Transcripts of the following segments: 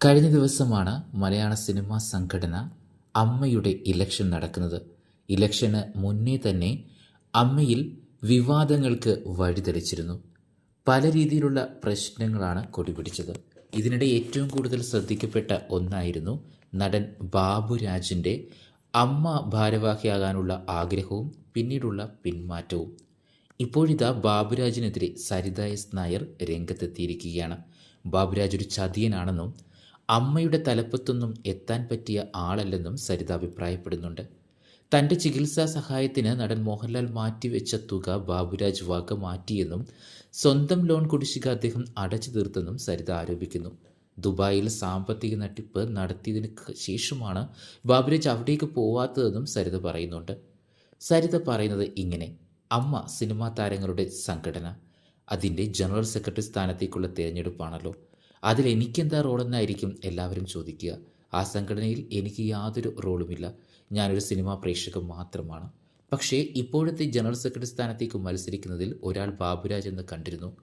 കഴിഞ്ഞ ദിവസമാണ് മലയാള സിനിമാ സംഘടന അമ്മയുടെ ഇലക്ഷൻ നടക്കുന്നത്. ഇലക്ഷന് മുന്നേ തന്നെ അമ്മയിൽ വിവാദങ്ങൾക്ക് വഴിതെളിച്ചിരുന്നു. പല രീതിയിലുള്ള പ്രശ്നങ്ങളാണ് കൊടിപിടിച്ചത്. ഇതിനിടെ ഏറ്റവും കൂടുതൽ ശ്രദ്ധിക്കപ്പെട്ട ഒന്നായിരുന്നു നടൻ ബാബുരാജിന്റെ അമ്മ ഭാരവാഹിയാകാനുള്ള ആഗ്രഹവും പിന്നീടുള്ള പിന്മാറ്റവും. ഇപ്പോഴിതാ ബാബുരാജിനെതിരെ സരിത എസ് നായർ രംഗത്തെത്തിയിരിക്കുകയാണ്. ബാബുരാജ് ഒരു ചതിയനാണെന്നും അമ്മയുടെ തലപ്പത്തൊന്നും എത്താൻ പറ്റിയ ആളല്ലെന്നും സരിത അഭിപ്രായപ്പെടുന്നുണ്ട്. തന്റെ ചികിത്സാ സഹായത്തിന് നടൻ മോഹൻലാൽ മാറ്റിവെച്ച തുക ബാബുരാജ് വക മാറ്റിയെന്നും സ്വന്തം ലോൺ കുടിശ്ശിക അദ്ദേഹം അടച്ചു തീർത്തെന്നും സരിത ആരോപിക്കുന്നു. ദുബായിൽ സാമ്പത്തിക നട്ടിപ്പ് നടത്തിയതിന് ശേഷമാണ് ബാബുരാജ് അവിടേക്ക് പോവാത്തതെന്നും സരിത പറയുന്നുണ്ട്. സരിത പറയുന്നത് ഇങ്ങനെ അമ്മ സിനിമാ താരങ്ങളുടെ സംഘടന അതിന്റെ ജനറൽ സെക്രട്ടറി സ്ഥാനത്തേക്കുള്ള തിരഞ്ഞെടുപ്പാണല്ലോ. അതിൽ എനിക്കെന്താ റോളെന്നായിരിക്കും എല്ലാവരും ചോദിക്കുക. ആ സംഘടനയിൽ എനിക്ക് യാതൊരു റോളുമില്ല ഞാനൊരു സിനിമാ പ്രേക്ഷകൻ മാത്രമാണ്. പക്ഷേ ഇപ്പോഴത്തെ ജനറൽ സെക്രട്ടറി സ്ഥാനത്തേക്ക് മത്സരിക്കുന്നതിൽ ഒരാൾ ബാബുരാജ് എന്ന് കണ്ടിരുന്നു.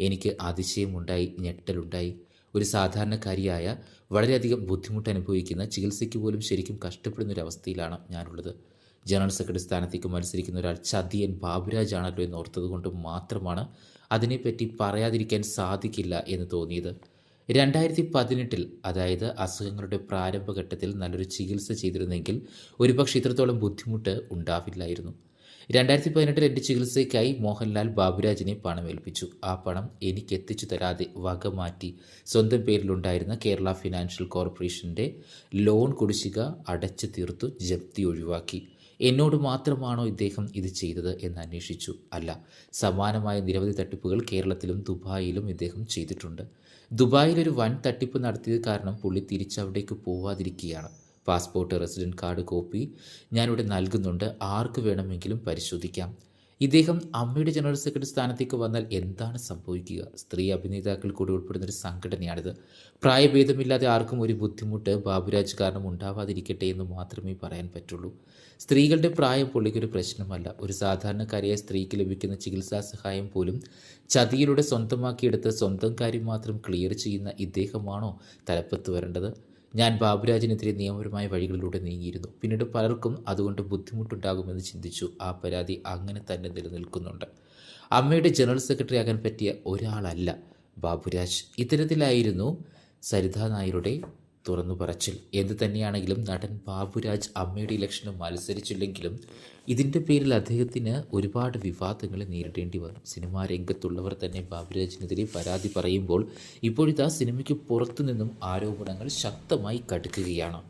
എനിക്ക് അതിശയമുണ്ടായി ഞെട്ടലുണ്ടായി. ഒരു സാധാരണക്കാരിയായ വളരെയധികം ബുദ്ധിമുട്ട് അനുഭവിക്കുന്ന ചികിത്സയ്ക്ക് പോലും ശരിക്കും കഷ്ടപ്പെടുന്ന ഒരു അവസ്ഥയിലാണ് ഞാനുള്ളത്. ജനറൽ സെക്രട്ടറി സ്ഥാനത്തേക്ക് മത്സരിക്കുന്ന ഒരാൾ ചതിയൻ ബാബുരാജ് ആണല്ലോ എന്ന് ഓർത്തത് കൊണ്ട് മാത്രമാണ് അതിനെപ്പറ്റി പറയാതിരിക്കാൻ സാധിക്കില്ല എന്ന് തോന്നിയത്. രണ്ടായിരത്തി പതിനെട്ടിൽ അതായത് അസുഖങ്ങളുടെ പ്രാരംഭഘട്ടത്തിൽ നല്ലൊരു ചികിത്സ ചെയ്തിരുന്നെങ്കിൽ ഒരുപക്ഷെ ഇത്രത്തോളം ബുദ്ധിമുട്ട് ഉണ്ടാവില്ലായിരുന്നു. രണ്ടായിരത്തി പതിനെട്ടിൽ എന്റെ ചികിത്സയ്ക്കായി മോഹൻലാൽ ബാബുരാജിനെ പണം ഏൽപ്പിച്ചു ആ പണം എനിക്ക് എത്തിച്ചു തരാതെ വക മാറ്റി സ്വന്തം പേരിലുണ്ടായിരുന്ന കേരള ഫിനാൻഷ്യൽ കോർപ്പറേഷന്റെ ലോൺ കുടിശ്ശിക അടച്ചു തീർത്തു ജപ്തി ഒഴിവാക്കി. എന്നോട് മാത്രമാണോ ഇദ്ദേഹം ഇത് ചെയ്തത് എന്ന് അന്വേഷിച്ചു. അല്ല സമാനമായ നിരവധി തട്ടിപ്പുകൾ കേരളത്തിലും ദുബായിലും ഇദ്ദേഹം ചെയ്തിട്ടുണ്ട്. ദുബായിൽ ഒരു വൻ തട്ടിപ്പ് നടത്തിയത് കാരണം പുള്ളി തിരിച്ചവിടേക്ക് പോവാതിരിക്കുകയാണ്. പാസ്പോർട്ട് റെസിഡന്റ് കാർഡ് കോപ്പി ഞാനിവിടെ നൽകുന്നുണ്ട്. ആർക്ക് വേണമെങ്കിലും പരിശോധിക്കാം. ഇദ്ദേഹം അമ്മയുടെ ജനറൽ സെക്രട്ടറി സ്ഥാനത്തേക്ക് വന്നാൽ എന്താണ് സംഭവിക്കുക? സ്ത്രീ അഭിനേതാക്കൾ കൂടി ഉൾപ്പെടുന്ന ഒരു സംഘടനയാണിത്. പ്രായഭേദമില്ലാതെ ആർക്കും ഒരു ബുദ്ധിമുട്ട് ബാബുരാജ് കാരണം ഉണ്ടാവാതിരിക്കട്ടെ എന്ന് മാത്രമേ പറയാൻ പറ്റുള്ളൂ. സ്ത്രീകളുടെ പ്രായം പുള്ളിക്കൊരു പ്രശ്നമല്ല. ഒരു സാധാരണക്കാരിയായ സ്ത്രീക്ക് ലഭിക്കുന്ന ചികിത്സാ സഹായം പോലും ചതിയിലൂടെ സ്വന്തമാക്കിയെടുത്ത് സ്വന്തം കാര്യം മാത്രം ക്ലിയർ ചെയ്യുന്ന ഇദ്ദേഹമാണോ തലപ്പത്ത് വരേണ്ടത്? ഞാൻ ബാബുരാജിനെതിരെ നിയമപരമായ വഴികളിലൂടെ നീങ്ങിയിരുന്നു. പിന്നീട് പലർക്കും അതുകൊണ്ട് ബുദ്ധിമുട്ടുണ്ടാകുമെന്ന് ചിന്തിച്ചു. ആ പരാതി അങ്ങനെ തന്നെ നിലനിൽക്കുന്നുണ്ട്. അമ്മയുടെ ജനറൽ സെക്രട്ടറി ആകാൻ പറ്റിയ ഒരാളല്ല ബാബുരാജ്. ഇത്തരത്തിലായിരുന്നു സരിതാ നായരുടെ തുറന്നു പറച്ചിൽ. എന്ത് തന്നെയാണെങ്കിലും നടൻ ബാബുരാജ് അമ്മയുടെ ഇലക്ഷന് മത്സരിച്ചില്ലെങ്കിലും ഇതിന്റെ പേരിൽ അദ്ദേഹത്തിന് ഒരുപാട് വിവാദങ്ങൾ നേരിടേണ്ടി വന്നു. സിനിമാ രംഗത്തുള്ളവർ തന്നെ ബാബുരാജിനെതിരെ പരാതി പറയുമ്പോൾ ഇപ്പോഴിതാ സിനിമയ്ക്ക് പുറത്തു നിന്നും ആരോപണങ്ങൾ ശക്തമായി കടുക്കുകയാണ്.